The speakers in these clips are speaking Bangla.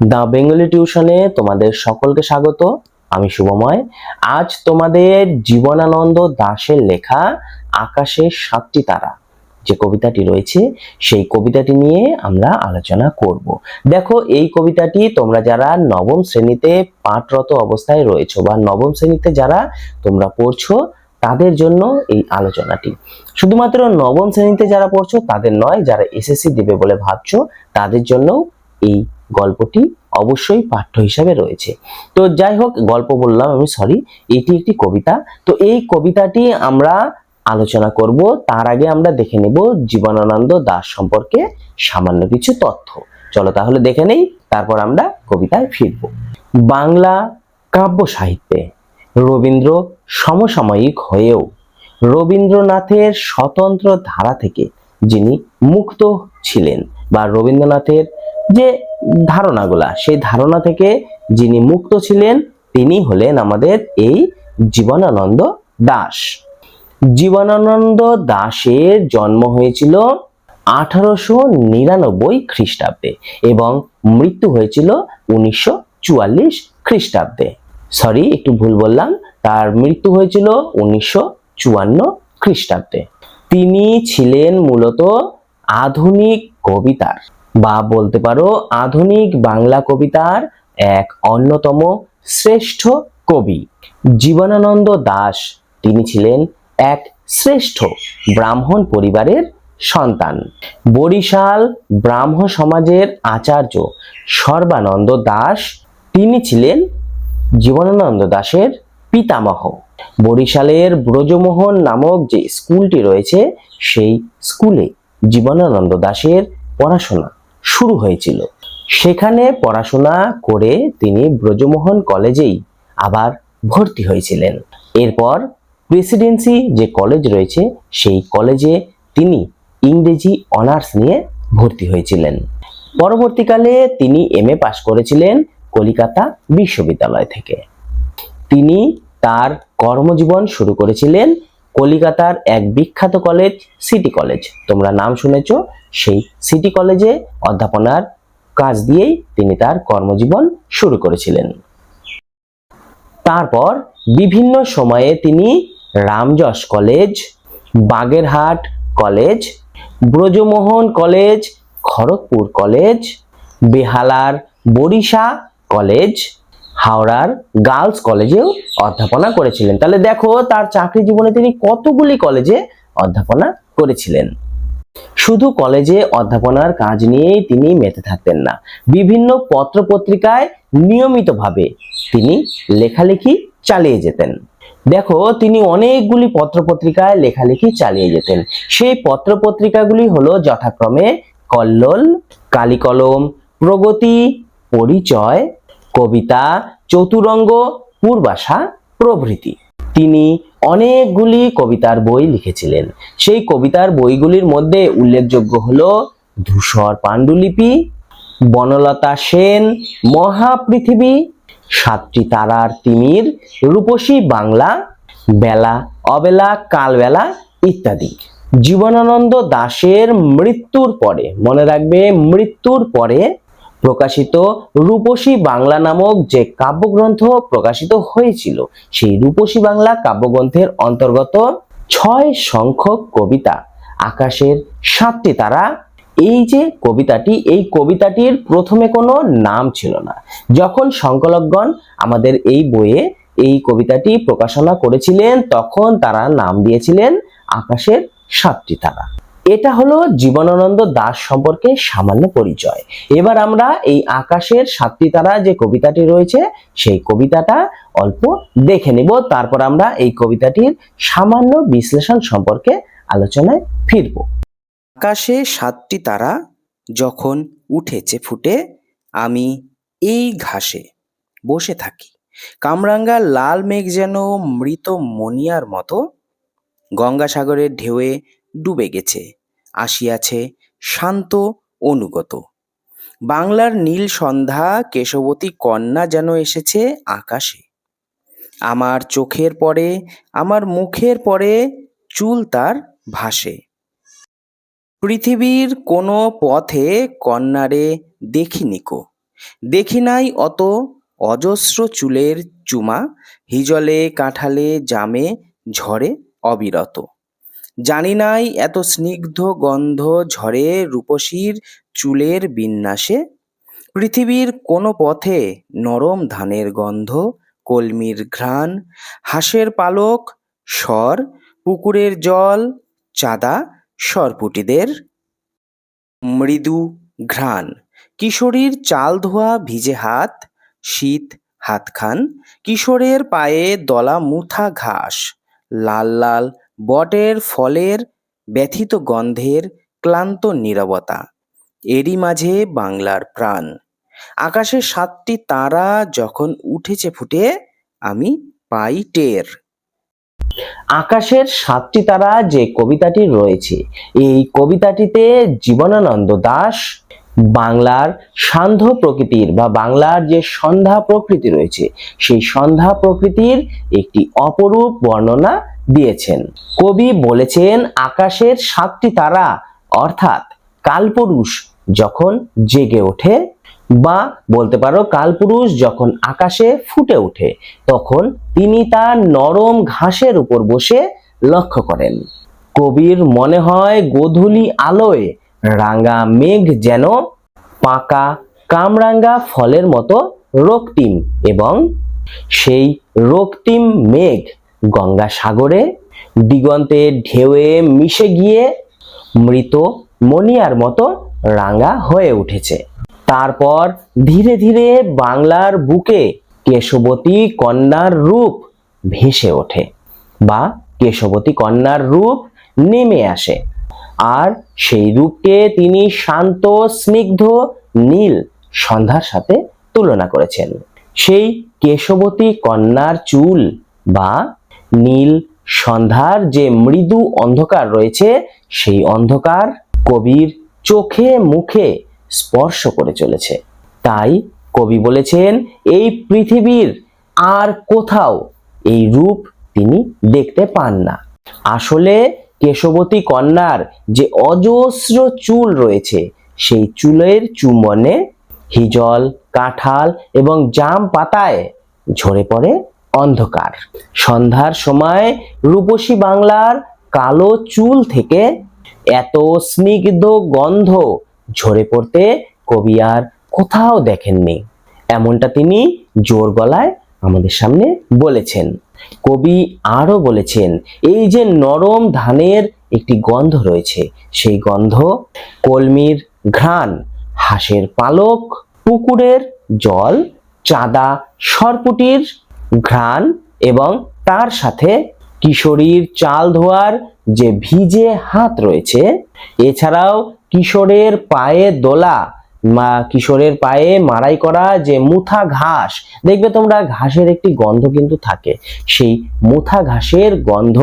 দ্য বেঙ্গলি টিউশনে তোমাদের সকলকে স্বাগত, আমি শুভময়। আজ তোমাদের জীবনানন্দ দাশের লেখা আকাশের সাতটি তারা যে কবিতাটি রয়েছে, সেই কবিতাটি নিয়ে আমরা আলোচনা করব। দেখো, এই কবিতাটি তোমরা যারা নবম শ্রেণীতে পাঠরত অবস্থায় রয়েছো বা নবম শ্রেণীতে যারা তোমরা পড়ছো, তাদের জন্য এই আলোচনাটি। শুধুমাত্র নবম শ্রেণীতে যারা পড়ছো, তাদের নয়, যারা এসএসসি দিবে বলে ভাবছ, তাদের জন্য এই গল্পটি অবশ্যই পাঠ্য হিসাবে রয়েছে। তো যাই হোক, গল্প বললাম আমি সরি এটি একটি কবিতা। তো এই কবিতাটি আমরা আলোচনা করব, তার আগে আমরা দেখে নেব জীবনানন্দ দাস সম্পর্কে সামান্য কিছু তথ্য। চলো তাহলে দেখে নেই, তারপর আমরা কবিতায় ফিরব। বাংলা কাব্য সাহিত্যে রবীন্দ্র সমসাময়িক হয়েও রবীন্দ্রনাথের স্বতন্ত্র ধারা থেকে যিনি মুক্ত ছিলেন বা রবীন্দ্রনাথের যে ধারণাগুলা। সেই ধারণা থেকে যিনি মুক্ত ছিলেন, তিনি হলেন আমাদের এই জীবনানন্দ দাস। জীবনানন্দ দাসের জন্ম হয়েছিল আঠারোশো নিরানব্বই খ্রিস্টাব্দে এবং মৃত্যু হয়েছিল উনিশশো চুয়াল্লিশ খ্রিস্টাব্দে। সরি একটু ভুল বললাম। তার মৃত্যু হয়েছিল উনিশশো চুয়ান্ন খ্রিস্টাব্দে। তিনি ছিলেন মূলত আধুনিক কবিতার বা বলতে পারো আধুনিক বাংলা কবিতার এক অন্যতম শ্রেষ্ঠ কবি। জীবনানন্দ দাশ তিনি ছিলেন এক শ্রেষ্ঠ ব্রাহ্মণ পরিবারের সন্তান। বরিশাল ব্রাহ্ম সমাজের আচার্য সর্বানন্দ দাস, তিনি ছিলেন জীবনানন্দ দাশের পিতামহ। বরিশালের ব্রজমোহন নামক যে স্কুলটি রয়েছে, সেই স্কুলে জীবনানন্দ দাশের পড়াশোনা। শুরু হয়েছিল। সেখানে পড়াশোনা করে তিনি ব্রজমোহন কলেজেই আবার ভর্তি হয়েছিলেন। এরপর প্রেসিডেন্সি যে কলেজ রয়েছে, সেই কলেজে তিনি ইংরেজি অনার্স নিয়ে ভর্তি হয়েছিলেন। পরবর্তীকালে তিনি এম এ পাশ করেছিলেন কলিকাতা বিশ্ববিদ্যালয় থেকে। তিনি তার কর্মজীবন শুরু করেছিলেন কলিকাতার এক বিখ্যাত কলেজ সিটি কলেজ তোমরা নাম শুনেছ সেই সিটি কলেজে অধ্যাপনার কাজ দিয়েই তিনি তার কর্মজীবন শুরু করেছিলেন। তারপর বিভিন্ন সময়ে তিনি Ramjas college Bagerhat college Brajamohan college Kharagpur college বেহালার Barisha college হাওড়ার গার্লস কলেজেও অধ্যাপনা করেছিলেন। তাহলে দেখো, তার চাকরি জীবনে তিনি কতগুলি কলেজে অধ্যাপনা করেছিলেন। শুধু কলেজে অধ্যাপনার কাজ নিয়েই তিনি মেতে থাকতেন না, বিভিন্ন পত্রপত্রিকায় নিয়মিতভাবে তিনি লেখালেখি চালিয়ে যেতেন। দেখো, তিনি অনেকগুলি পত্রপত্রিকায় লেখালেখি চালিয়ে যেতেন। সেই পত্রপত্রিকাগুলি হলো যথাক্রমে কল্লোল, কালিকলম, প্রগতি, পরিচয় কবিতা, চতুরঙ্গ, পূর্বাশা, প্রভৃতি। তিনি অনেকগুলি কবিতার বই লিখেছিলেন। সেই কবিতার বইগুলির মধ্যে উল্লেখযোগ্য হল ধূসর পাণ্ডুলিপি, বনলতা সেন, মহাপৃথিবী, সাতটি তারার তিমির, রূপসী বাংলা, বেলা, অবেলা, কালবেলা ইত্যাদি। জীবনানন্দ দাশের মৃত্যুর পরে, মনে রাখবে মৃত্যুর পরে প্রকাশিত রূপসী বাংলা নামক যে কাব্যগ্রন্থ প্রকাশিত হয়েছিল, সেই রূপসী বাংলা কাব্যগ্রন্থের অন্তর্গত ছয় সংখ্যক কবিতা। আকাশের সাতটি তারা। এই যে কবিতাটি, এই কবিতাটির প্রথমে কোনো নাম ছিল না। যখন সংকলকগণ আমাদের এই বইয়ে এই কবিতাটি প্রকাশনা করেছিলেন, তখন তারা নাম দিয়েছিলেন আকাশের সাতটি তারা। এটা হলো জীবনানন্দ দাস সম্পর্কে সামান্য পরিচয়। এবার আমরা এই আকাশের সাতটি তারা যে কবিতাটি রয়েছে, সেই কবিতাটা অল্প দেখে নিব। তারপর আমরা এই কবিতাটির সামান্য বিশ্লেষণ সম্পর্কে আলোচনায় ফিরব। আকাশে সাতটি তারা যখন উঠেছে ফুটে, আমি এই ঘাসে বসে থাকি। কামরাঙ্গা লাল মেঘ যেন মৃত মনিয়ার মতো, গঙ্গাসাগরের ঢেউয়ে ডুবে গেছে। আসিয়াছে শান্ত অনুগত। বাংলার নীল সন্ধ্যা কেশবতী কন্যা যেন এসেছে আকাশে। আমার চোখের পরে, আমার মুখের পরে চুল তার ভাসে। পৃথিবীর কোনো পথে কন্যারে দেখিনি কো। দেখি নাই অত অজস্র চুলের চুমা, হিজলে কাঁঠালে জামে ঝরে অবিরত। জানি নাই এত স্নিগ্ধ গন্ধ ঝরে রূপসীর চুলের বিন্যাসে। পৃথিবীর কোনো পথে নরম ধানের গন্ধ, কলমির ঘ্রাণ, হাঁসের পালক, স্বর, পুকুরের জল, চাঁদা, সরপুটিদের মৃদু ঘ্রাণ। কিশোরীর চাল ধোয়া ভিজে হাত, শীত হাতখান, কিশোরের পায়ে দলা মুথা ঘাস, লাল লাল বটের ফলের ব্যথিত গন্ধের ক্লান্ত নীরবতা। এরই মাঝে বাংলার প্রাণ। আকাশে সাতটি তারা যখন উঠেছে ফুটে, আমি পাই টের। আকাশের সাতটি তারা যে কবিতাটি রয়েছে, এই কবিতাটিতে জীবনানন্দ দাশ বাংলার সান্ধ্য প্রকৃতির বা বাংলার যে সন্ধ্যা প্রকৃতি রয়েছে, সেই সন্ধ্যা প্রকৃতির একটি অপরূপ বর্ণনা দিয়েছেন। কবি বলেছেন, আকাশের সাতটি তারা, অর্থাৎ কালপুরুষ যখন জেগে ওঠে, বা বলতে পারো কালপুরুষ যখন আকাশে ফুটে ওঠে, তখন তিনি তার নরম ঘাসের উপর বসে লক্ষ্য করেন। কবির মনে হয় গোধূলি আলোয় রাঙা মেঘ যেন পাকা কামরাঙ্গা ফলের মতো রক্তিম এবং সেই রক্তিম মেঘ গঙ্গা সাগরে দিগন্তে ঢেউয়ে মিশে গিয়ে মৃত মনিয়ার মতো রাঙা হয়ে উঠেছে। তারপর ধীরে ধীরে বাংলার বুকে কেশবতী কন্যার রূপ ভেসে ওঠে বা কেশবতী কন্যার রূপ নেমে আসে। আর সেই রূপকে তিনি শান্ত, স্নিগ্ধ, নীল সন্ধ্যার সাথে তুলনা করেছেন। সেই কেশবতী কন্যার চুল বা নীল সন্ধ্যার যে মৃদু অন্ধকার রয়েছে, সেই অন্ধকার কবির চোখে মুখে স্পর্শ করে চলেছে। তাই কবি বলেছেন, এই পৃথিবীর আর কোথাও এই রূপ তিনি দেখতে পান না। আসলে কেশবতী কন্যার যে অজস্র চুল রয়েছে, সেই চুলের চুম্বনে হিজল, কাঁঠাল এবং জাম পাতায় ঝরে পড়ে অন্ধকার। সন্ধ্যার সময় রূপসী বাংলার কালো চুল থেকে এত স্নিগ্ধ গন্ধ ঝরে পড়তে কবি আর কোথাও দেখেননি। এমনটা তিনি জোর গলায় আমাদের সামনে বলেছেন। কবি আরও বলেছেন, এই যে নরম ধানের একটি গন্ধ রয়েছে, সেই গন্ধ কলমির ঘ্রাণ, হাঁসের পালক, পুকুরের জল, চাঁদা, সরপুটির ঘ্রাণ এবং তার সাথে কিশোরীর চাল ধোয়ার যে ভিজে হাত রয়েছে, এছাড়াও কিশোরের পায়ে দোলা, মা, কিশোরের পায়ে মারাই করা যে মুথা ঘাস, দেখবে তোমরা ঘাসের একটি গন্ধ কিন্তু থাকে। সেই মুথা ঘাসের গন্ধ,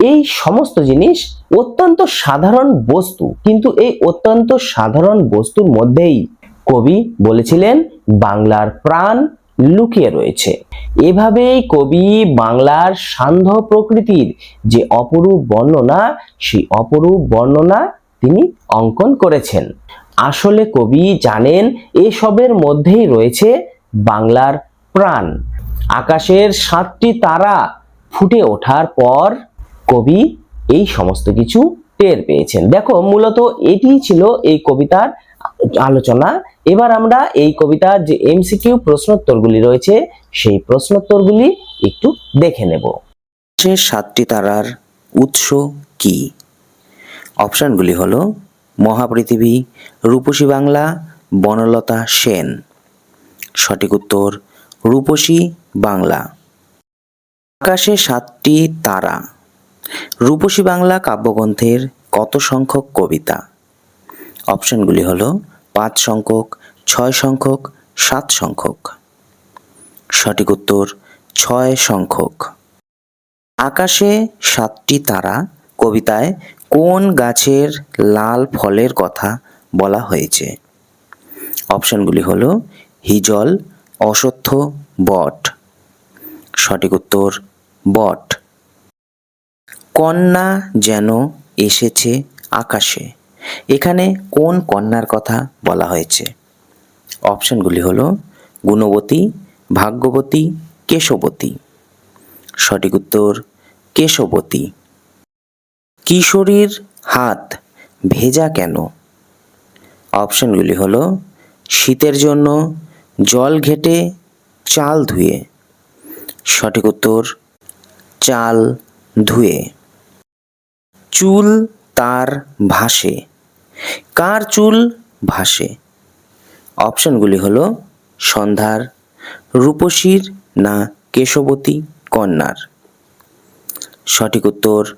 এই সমস্ত জিনিস অত্যন্ত সাধারণ বস্তু, কিন্তু এই অত্যন্ত সাধারণ বস্তুর মধ্যেই কবি বলেছিলেন, বাংলার প্রাণ লুকিয়ে রয়েছে। এভাবেই কবি বাংলার সান্ধ্য প্রকৃতির যে অপরূপ বর্ণনা, সেই অপরূপ বর্ণনা তিনি অঙ্কন করেছেন। আসলে কবি জানেন, এসবের মধ্যেই রয়েছে বাংলার প্রাণ। আকাশের সাতটি তারা ফুটে ওঠার পর কবি এই সমস্ত কিছু টের পেয়েছেন। দেখো, মূলত এটি ছিল এই কবিতার আলোচনা। এবার আমরা এই কবিতার যে এমসিকিউ প্রশ্নোত্তরগুলি রয়েছে, সেই প্রশ্নোত্তরগুলি একটু দেখে নেব। সে সাতটি তারার উৎস কি? অপশনগুলি হলো, মহাপৃথিবী, রূপসী বাংলা, বনলতা সেন। সঠিক উত্তর, রূপসী বাংলা। আকাশে সাতটি তারা। রূপসী বাংলা কাব্যগ্রন্থের কত সংখ্যক কবিতা? অপশনগুলি হলো পাঁচ সংখ্যক, ছয় সংখ্যক, সাত সংখ্যক। সঠিক উত্তর, ছয় সংখ্যক। আকাশে সাতটি তারা, কবিতায় কোন গাছের লাল ফলের কথা বলা হয়েছে? অপশনগুলি হলো, হিজল, অশ্বত্থ, বট। সঠিক উত্তর, বট। কন্যা যেন এসেছে আকাশে। এখানে কোন কন্যার কথা বলা হয়েছে? অপশনগুলি হল গুণবতী, ভাগ্যবতী, কেশবতী। সঠিক উত্তর, কেশবতী। কিশোরীর হাত ভেজা কেন? অপশনগুলি হল শীতের জন্য জল ঘেটে চাল ধুয়ে। সঠিক উত্তর, চাল ধুয়ে। চুল তার ভাসে। কার চুল ভাসে? অপশনগুলি হলো সন্ধ্যার, রূপসীর না কেশবতী, কন্যার। সঠিক উত্তর,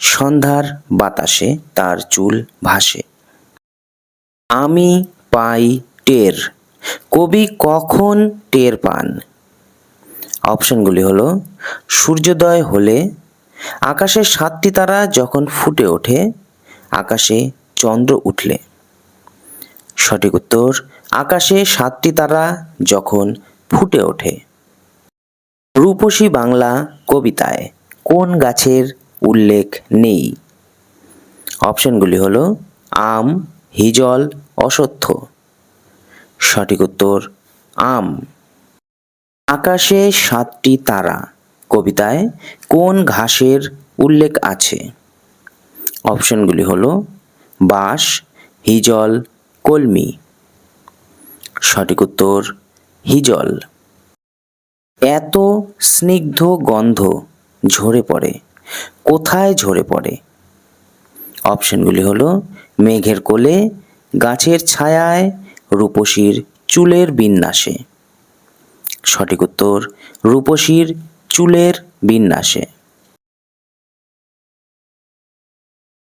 সন্ধ্যার বাতাসে তার চুল ভাসে। আমি পাই টের, কবি কখন টের পান? অপশনগুলি হলো, সূর্যোদয় হলে আকাশের সাতটি তারা যখন ফুটে ওঠে, আকাশে চন্দ্র উঠলে। সঠিক উত্তর, আকাশে সাতটি তারা যখন ফুটে ওঠে। রূপসী বাংলা কবিতায় কোন গাছের উল্লেখ নেই? অপশনগুলি হলো, আম, হিজল, অসত্য। সঠিক উত্তর, আম। আকাশে সাতটি তারা, কবিতায় কোন ঘাসের উল্লেখ আছে? অপশনগুলি হলো বাঁশ, হিজল, কলমি। সঠিক উত্তর, হিজল। এত স্নিগ্ধ গন্ধ ঝরে পড়ে। কোথায় ঝরে পড়ে? অপশনগুলি হলো মেঘের কোলে, গাছের ছায়ায়, রূপসীর চুলের বিন্যাসে। সঠিক উত্তর, রূপসীর চুলের বিন্যাসে।